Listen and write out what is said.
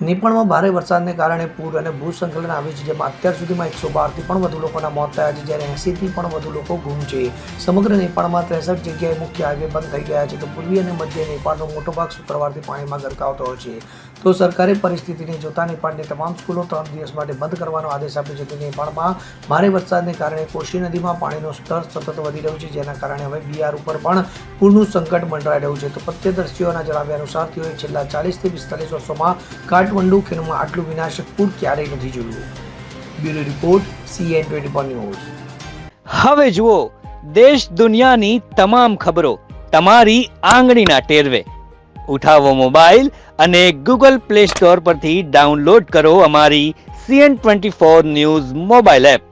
નેપાળમાં ભારે વરસાદને કારણે પૂર અને ભૂસ્ખલન આવ્યું છે, જેમાં અત્યાર સુધીમાં એકસો બારથી પણ વધુ લોકોના મોત થયા છે, જ્યારે એંસીથી પણ વધુ લોકો ગુમ છે. સમગ્ર નેપાળમાં ત્રેસઠ જગ્યાએ મુખ્ય હાઈવે બંધ થઈ ગયા છે, તો પૂર્વી અને મધ્ય નેપાળનો મોટો ભાગ શુક્રવારથી પાણીમાં ગરકાવતો છે. તો સરકારે પરિસ્થિતિને જોતા નેપાળની તમામ સ્કૂલો ત્રણ દિવસ માટે બંધ કરવાનો આદેશ આપ્યો છે તો નેપાળમાં ભારે વરસાદને કારણે કોશી નદીમાં પાણીનું સ્તર સતત વધી રહ્યું છે, જેના કારણે હવે બિહાર ઉપર પણ પૂરનું સંકટ મંડરાઈ રહ્યું છે. તો પ્રત્યદર્શીઓના જણાવ્યા અનુસાર તેઓએ છેલ્લા ચાલીસથી પિસ્તાલીસ વર્ષોમાં કાઠમંડુ ખીણમાં આટલું વિનાશક પૂર ક્યારેય નથી જોયું. Bureau report CN twenty four news. હવે જુઓ, દેશ દુનિયાની તમામ ખબરો તમારી આંગળીના ટેરવે. ઉઠાવો મોબાઈલ અને ગૂગલ પ્લે સ્ટોર પરથી ડાઉનલોડ કરો અમારી CN twenty four news mobile app.